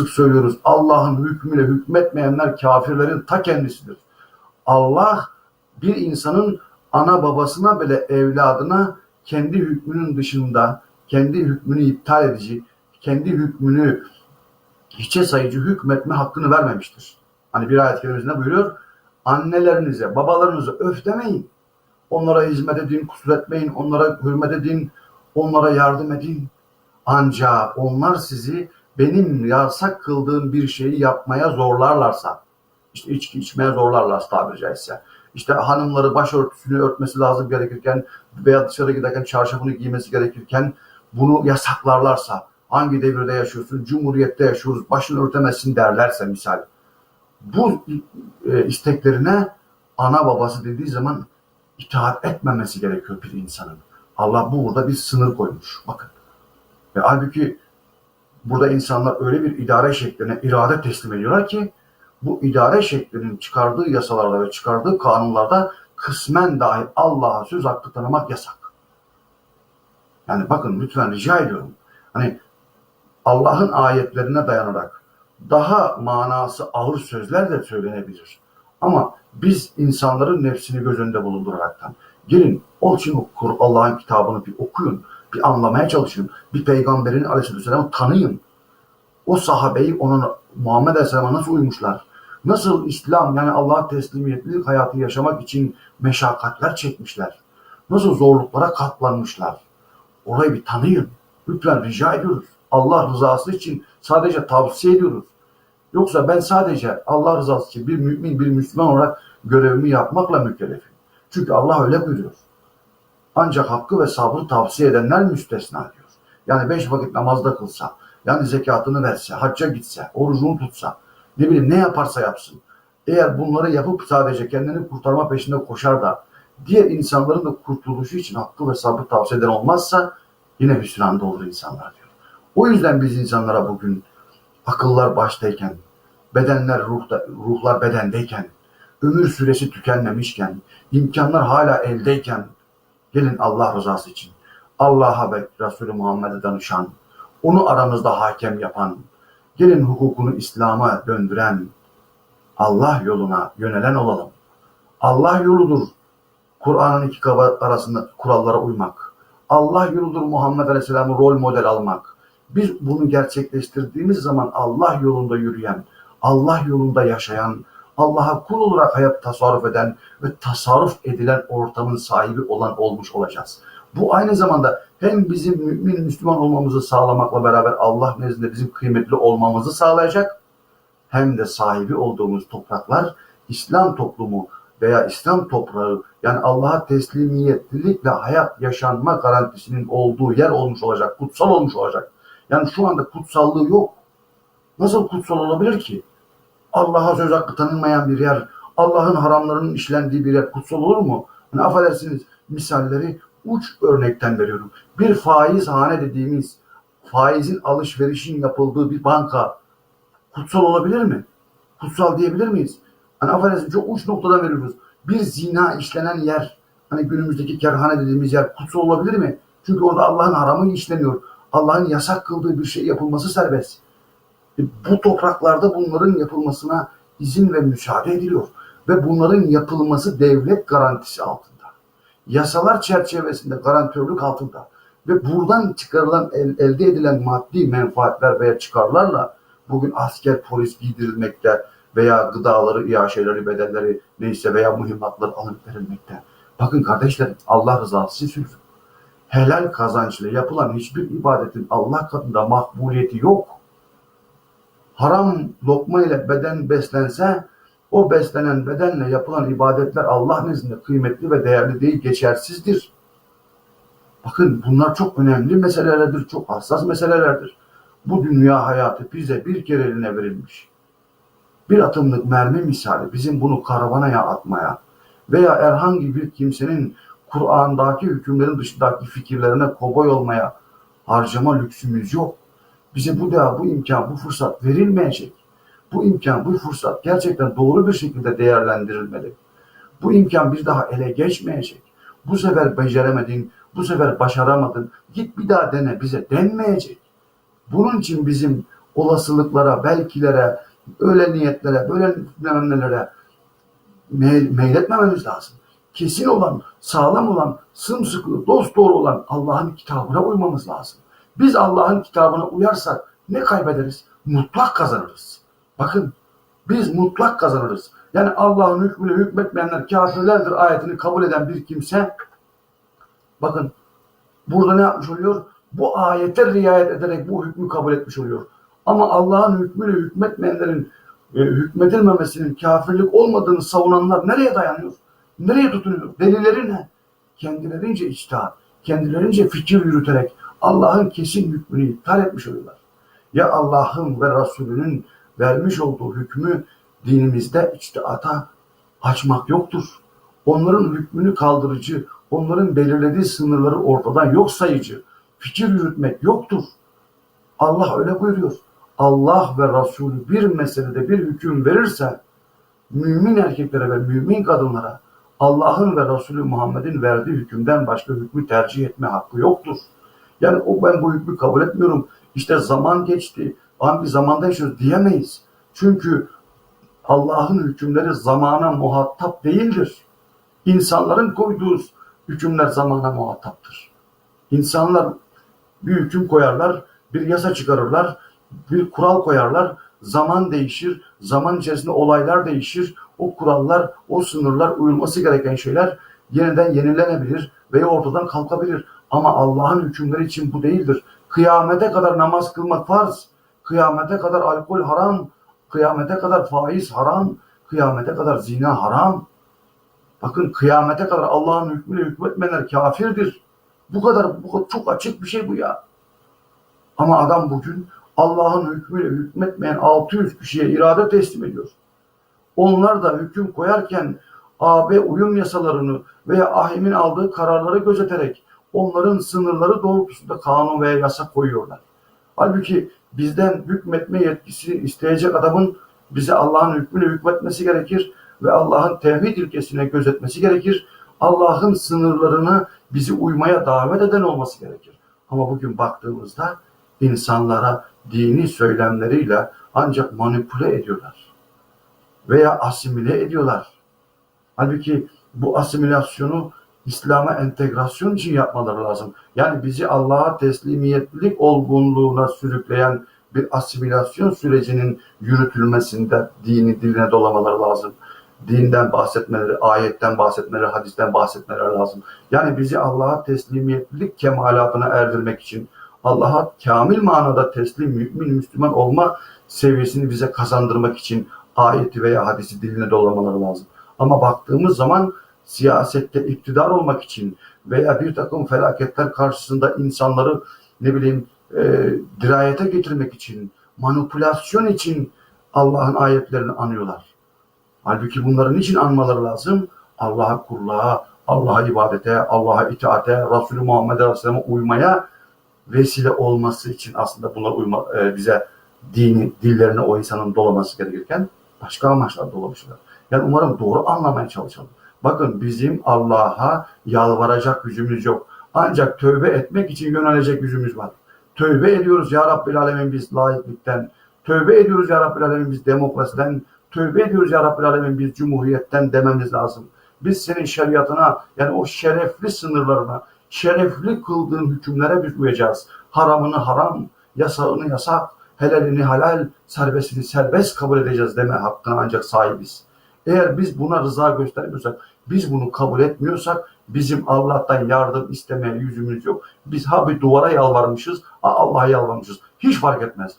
sık söylüyoruz. Allah'ın hükmüyle hükmetmeyenler kafirlerin ta kendisidir. Allah bir insanın ana babasına bile evladına kendi hükmünün dışında, kendi hükmünü iptal edici, kendi hükmünü hiçe sayıcı hükmetme hakkını vermemiştir. Hani bir ayet kerimesinde buyuruyor. Annelerinize, babalarınıza öf demeyin. Onlara hizmet edin, kusur etmeyin, onlara hürmet edin, onlara yardım edin. Ancak onlar sizi benim yasak kıldığım bir şeyi yapmaya zorlarlarsa, işte içki içmeye zorlarlarsa tabiri caizse, işte hanımları başörtüsünü örtmesi lazım gerekirken veya dışarı giderken çarşafını giymesi gerekirken bunu yasaklarlarsa, hangi devirde yaşıyorsun, cumhuriyette yaşıyoruz, başını örtemezsin derlerse misal, bu e, isteklerine ana babası dediği zaman itaat etmemesi gerekiyor bir insanın. Allah bu burada bir sınır koymuş. Bakın. Ve halbuki burada insanlar öyle bir idare şekline irade teslim ediyorlar ki bu idare şeklinin çıkardığı yasalarda ve çıkardığı kanunlarda kısmen dahi Allah'a söz hakkı tanımak yasak. Yani bakın lütfen rica ediyorum. Hani Allah'ın ayetlerine dayanarak daha manası ağır sözler de söylenebilir. Ama biz insanların nefsini göz önünde bulunduraraktan gelin o için Allah'ın kitabını bir okuyun, bir anlamaya çalışın, bir peygamberin aleyhisselamı tanıyın. O sahabeyi onun Muhammed Aleyhisselam'a nasıl uymuşlar? Nasıl İslam yani Allah'a teslimiyetlilik hayatı yaşamak için meşakkatler çekmişler? Nasıl zorluklara katlanmışlar? Orayı bir tanıyın. Lütfen rica ediyoruz. Allah rızası için sadece tavsiye ediyoruz. Yoksa ben sadece Allah rızası için bir mümin, bir Müslüman olarak görevimi yapmakla mükellefim. Çünkü Allah öyle buyuruyor. Ancak hakkı ve sabrı tavsiye edenler müstesna diyor. Yani beş vakit namazda kılsa, yani zekatını verse, hacca gitse, orucunu tutsa, ne bileyim ne yaparsa yapsın. Eğer bunları yapıp sadece kendini kurtarma peşinde koşar da diğer insanların da kurtuluşu için hakkı ve sabrı tavsiye eden olmazsa yine hüsranda olur insanlar diyor. O yüzden biz insanlara bugün akıllar baştayken, bedenler ruhta, ruhlar bedendeyken, ömür süresi tükenmemişken, imkanlar hala eldeyken gelin Allah rızası için Allah'a ve Resulü Muhammed'e danışan, onu aramızda hakem yapan, gelin hukukunu İslam'a döndüren, Allah yoluna yönelen olalım. Allah yoludur. Kur'an'ın iki kaba arasında kurallara uymak. Allah yoludur Muhammed Aleyhisselam'ı rol model almak. Biz bunu gerçekleştirdiğimiz zaman Allah yolunda yürüyen, Allah yolunda yaşayan, Allah'a kul olarak hayat tasarruf eden ve tasarruf edilen ortamın sahibi olan olmuş olacağız. Bu aynı zamanda hem bizim mümin Müslüman olmamızı sağlamakla beraber Allah nezdinde bizim kıymetli olmamızı sağlayacak hem de sahibi olduğumuz topraklar İslam toplumu veya İslam toprağı yani Allah'a teslimiyetlilikle hayat yaşanma garantisinin olduğu yer olmuş olacak, kutsal olmuş olacak. Yani şu anda kutsallığı yok. Nasıl kutsal olabilir ki? Allah'a söz hakkı tanınmayan bir yer, Allah'ın haramlarının işlendiği bir yer kutsal olur mu? Hani affedersiniz misalleri uç örnekten veriyorum. Bir faiz hane dediğimiz faizin alışverişin yapıldığı bir banka kutsal olabilir mi? Kutsal diyebilir miyiz? Hani affedersiniz çok uç noktadan veriyoruz. Bir zina işlenen yer, hani günümüzdeki kerhane dediğimiz yer kutsal olabilir mi? Çünkü orada Allah'ın haramı işleniyor. Allah'ın yasak kıldığı bir şey yapılması serbest. E, bu topraklarda bunların yapılmasına izin ve müsaade ediliyor. Ve bunların yapılması devlet garantisi altında. Yasalar çerçevesinde garantörlük altında. Ve buradan çıkarılan, el, elde edilen maddi menfaatler veya çıkarlarla bugün asker, polis giydirilmekte veya gıdaları, iaşeleri, bedelleri neyse veya mühimmatları alınıp verilmekte. Bakın kardeşlerim Allah rızası için söylüyorum. Helal kazançla yapılan hiçbir ibadetin Allah katında makbuliyeti yok haram lokma ile beden beslense o beslenen bedenle yapılan ibadetler Allah nezdinde kıymetli ve değerli değil, geçersizdir. Bakın bunlar çok önemli meselelerdir, çok hassas meselelerdir. Bu dünya hayatı bize bir kere eline verilmiş. Bir atımlık mermi misali bizim bunu karavanaya atmaya veya herhangi bir kimsenin Kur'an'daki hükümlerin dışındaki fikirlerine koboy olmaya harcama lüksümüz yok. Bize bu da bu imkan, bu fırsat verilmeyecek. Bu imkan, bu fırsat gerçekten doğru bir şekilde değerlendirilmeli. Bu imkan bir daha ele geçmeyecek. Bu sefer beceremedin, bu sefer başaramadın. Git bir daha dene bize denmeyecek. Bunun için bizim olasılıklara, belkilere, öyle niyetlere, böyle bilmem nelere meyl, meyletmememiz lazım. Kesin olan, sağlam olan, sımsıkı, dost doğru olan Allah'ın kitabına uymamız lazım. Biz Allah'ın kitabına uyarsak ne kaybederiz? Mutlak kazanırız. Bakın biz mutlak kazanırız. Yani Allah'ın hükmüne hükmetmeyenler kafirlerdir ayetini kabul eden bir kimse bakın burada ne yapmış oluyor? Bu ayete riayet ederek bu hükmü kabul etmiş oluyor. Ama Allah'ın hükmüne hükmetmeyenlerin e, hükmedilmemesinin kafirlik olmadığını savunanlar nereye dayanıyor? Nereye tutunuyor? Delilleri ne? Kendilerince içtihat, kendilerince fikir yürüterek Allah'ın kesin hükmünü iptal etmiş oluyorlar. Ya Allah'ın ve Resulünün vermiş olduğu hükmü dinimizde içtihata açmak yoktur. Onların hükmünü kaldırıcı, onların belirlediği sınırları ortadan yok sayıcı, fikir yürütmek yoktur. Allah öyle buyuruyor. Allah ve Resulü bir meselede bir hüküm verirse mümin erkeklere ve mümin kadınlara Allah'ın ve Resulü Muhammed'in verdiği hükümden başka hükmü tercih etme hakkı yoktur. Yani o ben bu hükmü kabul etmiyorum. İşte zaman geçti. Hangi zamanda yaşıyoruz diyemeyiz. Çünkü Allah'ın hükümleri zamana muhatap değildir. İnsanların koyduğu hükümler zamana muhataptır. İnsanlar bir hüküm koyarlar, bir yasa çıkarırlar, bir kural koyarlar. Zaman değişir, zaman içerisinde olaylar değişir. O kurallar, o sınırlar, uyulması gereken şeyler yeniden yenilenebilir veya ortadan kalkabilir. Ama Allah'ın hükümleri için bu değildir. Kıyamete kadar namaz kılmak farz. Kıyamete kadar alkol haram. Kıyamete kadar faiz haram. Kıyamete kadar zina haram. Bakın kıyamete kadar Allah'ın hükmüyle hükmetmeyenler kafirdir. Bu kadar, bu çok açık bir şey bu ya. Ama adam bugün Allah'ın hükmüyle hükmetmeyen 600 kişiye irade teslim ediyor. Onlar da hüküm koyarken AB uyum yasalarını veya AHİM'in aldığı kararları gözeterek onların sınırları doğrultusunda kanun veya yasa koyuyorlar. Halbuki bizden hükmetme yetkisi isteyecek adamın bize Allah'ın hükmüyle hükmetmesi gerekir ve Allah'ın tevhid ilkesine gözetmesi gerekir. Allah'ın sınırlarına bizi uymaya davet eden olması gerekir. Ama bugün baktığımızda insanlara dini söylemleriyle ancak manipüle ediyorlar veya asimile ediyorlar. Halbuki bu asimilasyonu İslam'a entegrasyon için yapmaları lazım. Yani bizi Allah'a teslimiyetlilik olgunluğuna sürükleyen bir asimilasyon sürecinin yürütülmesinde dini diline dolamaları lazım. Dinden bahsetmeleri, ayetten bahsetmeleri, hadisten bahsetmeleri lazım. Yani bizi Allah'a teslimiyetlilik kemalatına erdirmek için, Allah'a kamil manada teslim, mümin, Müslüman olma seviyesini bize kazandırmak için ayeti veya hadisi diline dolamaları lazım. Ama baktığımız zaman siyasette iktidar olmak için veya bir takım felaketler karşısında insanları ne bileyim e, dirayete getirmek için, manipülasyon için Allah'ın ayetlerini anıyorlar. Halbuki bunların için anmaları lazım? Allah'a kulluğa, Allah'a ibadete, Allah'a itaate, Resulü Muhammed Aleyhisselam'a uymaya vesile olması için aslında buna uyma, e, bize dini, dillerine o insanın dolaması gerekirken başka amaçlar dolamışlar. Yani umarım doğru anlamaya çalışalım. Bakın bizim Allah'a yalvaracak yüzümüz yok. Ancak tövbe etmek için yönelecek yüzümüz var. Tövbe ediyoruz ya Rabbil Alemin biz laiklikten. Tövbe ediyoruz ya Rabbil Alemin biz demokrasiden. Tövbe ediyoruz ya Rabbil Alemin biz cumhuriyetten dememiz lazım. Biz senin şeriatına yani o şerefli sınırlarına, şerefli kıldığın hükümlere biz uyacağız. Haramını haram, yasağını yasak, helalini halal, serbestini serbest kabul edeceğiz deme hakkına ancak sahibiz. Eğer biz buna rıza göstermiyorsak, biz bunu kabul etmiyorsak bizim Allah'tan yardım istemeye yüzümüz yok. Biz ha bir duvara yalvarmışız, ha Allah'a yalvarmışız. Hiç fark etmez.